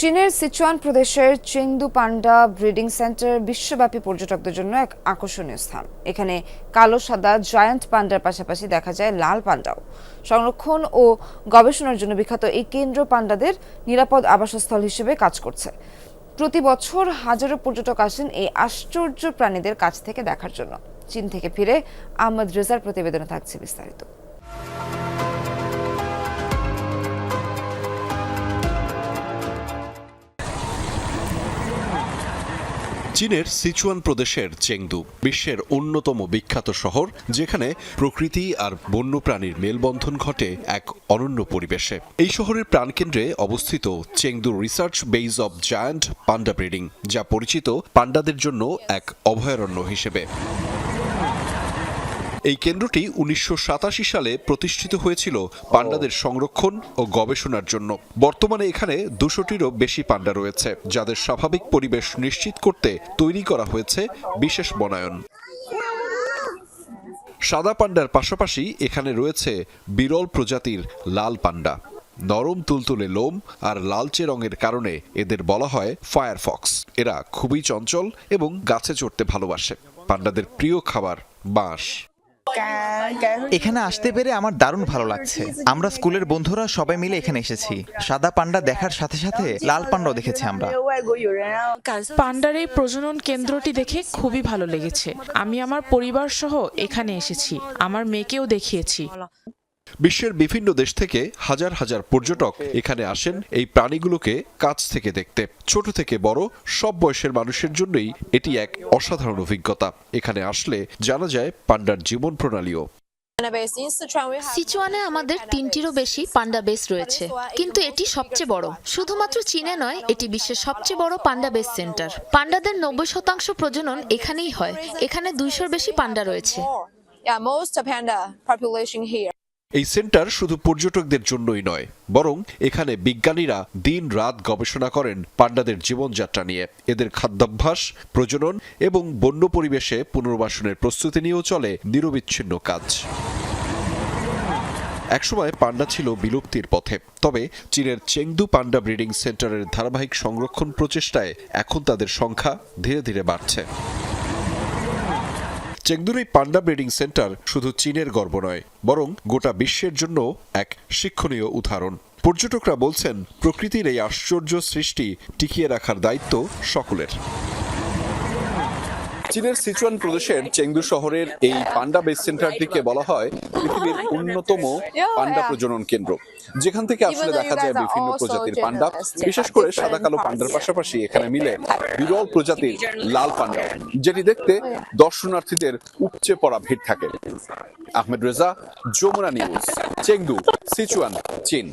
চীনের সিচুয়ান প্রদেশের চেংদু পান্ডা breeding centre বিশ্বব্যাপী পর্যটকদের জন্য এক আকর্ষণীয় স্থান। এখানে কালো, সাদা, জায়ান্ট পান্ডার পাশাপাশি দেখা যায় লাল পান্ডাও। সংরক্ষণ ও গবেষণার জন্য বিখ্যাত এই কেন্দ্র পান্ডাদের নিরাপদ আবাসস্থল হিসেবে কাজ করছে। প্রতি বছর হাজারো পর্যটক আসেন এই আশ্চর্য প্রাণীদের কাছ থেকে দেখার জন্য। চীন থেকে ফিরে আহমদ রেজার প্রতিবেদনে থাকছে বিস্তারিত। চীনের সিচুয়ান প্রদেশের চেংদু, বিশ্বের অন্যতম বিখ্যাত শহর, যেখানে প্রকৃতি আর বন্যপ্রাণীর মেলবন্ধন ঘটে এক অনন্য পরিবেশে। এই শহরের প্রাণকেন্দ্রে অবস্থিত Chengdu research base of giant panda breeding, যা পরিচিত পান্ডাদের জন্য এক অভয়ারণ্য হিসেবে। এই কেন্দ্রটি উনিশশো সাতাশি সালে প্রতিষ্ঠিত হয়েছিল পান্ডাদের সংরক্ষণ ও গবেষণার জন্য। বর্তমানে এখানে দুশোটিরও বেশি পান্ডা রয়েছে যাদের স্বাভাবিক পরিবেশ নিশ্চিত করতে তৈরি করা হয়েছে বিশেষ বনায়ন। সাদা পান্ডার পাশাপাশি এখানে রয়েছে বিরল প্রজাতির লাল পান্ডা। নরম তুলতুলে লোম আর লালচে রঙের কারণে এদের বলা হয় ফায়ারফক্স। এরা খুবই চঞ্চল এবং গাছে চড়তে ভালোবাসে। পান্ডাদের প্রিয় খাবার বাঁশ। এখানে আসতে পেরে আমার দারুণ ভালো লাগছে। আমরা স্কুলের বন্ধুরা সবাই মিলে এখানে এসেছি। সাদা পান্ডা দেখার সাথে সাথে লাল পান্ডাও দেখেছি আমরা। পান্ডার এই প্রজনন কেন্দ্রটি দেখে খুবই ভালো লেগেছে। আমি আমার পরিবার সহ এখানে এসেছি। আমার মেয়েকেও দেখিয়েছি। বিশ্বের বিভিন্ন দেশ থেকে হাজার হাজার পর্যটক এখানে আসেন এই প্রাণীগুলোকে কাছ থেকে দেখতে। ছোট থেকে বড় সব বয়সের মানুষের জন্যই এটি এক অসাধারণ অভিজ্ঞতা। এখানে আসলে জানা যায় পান্ডার জীবন প্রণালীও। সিচুয়ানে আমাদের তিনটিরও বেশি পান্ডা বেস রয়েছে কিন্তু এটি সবচেয়ে বড়। শুধুমাত্র চীনে নয় এটি বিশ্বের সবচেয়ে বড় পান্ডা বেস সেন্টার। পান্ডাদের নব্বই শতাংশ প্রজনন এখানেই হয়। এখানে দুইশোর বেশি পান্ডা রয়েছে। এই সেন্টার শুধু পর্যটকদের জন্যই নয়, বরং এখানে বিজ্ঞানীরা দিন রাত গবেষণা করেন পান্ডাদের জীবনযাত্রা নিয়ে। এদের খাদ্যাভ্যাস, প্রজনন এবং বন্য পরিবেশে পুনর্বাসনের প্রস্তুতি নিয়েও চলে নিরবিচ্ছিন্ন কাজ। একসময় পান্ডা ছিল বিলুপ্তির পথে, তবে চীনের চেংদু পান্ডা ব্রিডিং সেন্টারের ধারাবাহিক সংরক্ষণ প্রচেষ্টায় এখন তাদের সংখ্যা ধীরে ধীরে বাড়ছে। চেংদুর এই পান্ডা ব্রিডিং সেন্টার শুধু চীনের গর্ব নয়, বরং গোটা বিশ্বের জন্য এক শিক্ষণীয় উদাহরণ। পর্যটকরা বলছেন, প্রকৃতির এই আশ্চর্য সৃষ্টি টিকিয়ে রাখার দায়িত্ব সকলের। চীনের সিচুয়ান প্রদেশের চেংদু শহরের এই পান্ডা বেস সেন্টারটিকে বলা হয় পৃথিবীর অন্যতম পান্ডা প্রজনন কেন্দ্র। যেখান থেকে আসলে দেখা যায় বিভিন্ন প্রজাতির পান্ডা, বিশেষ করে সাদা কালো পান্ডার পাশাপাশি এখানে মিলে বিরল প্রজাতির লাল পান্ডা, যেটি দেখতে দর্শনার্থীদের উপচে পড়া ভিড় থাকে। Ahmed Reza, Jamuna news, Chengdu, Sichuan, চীন।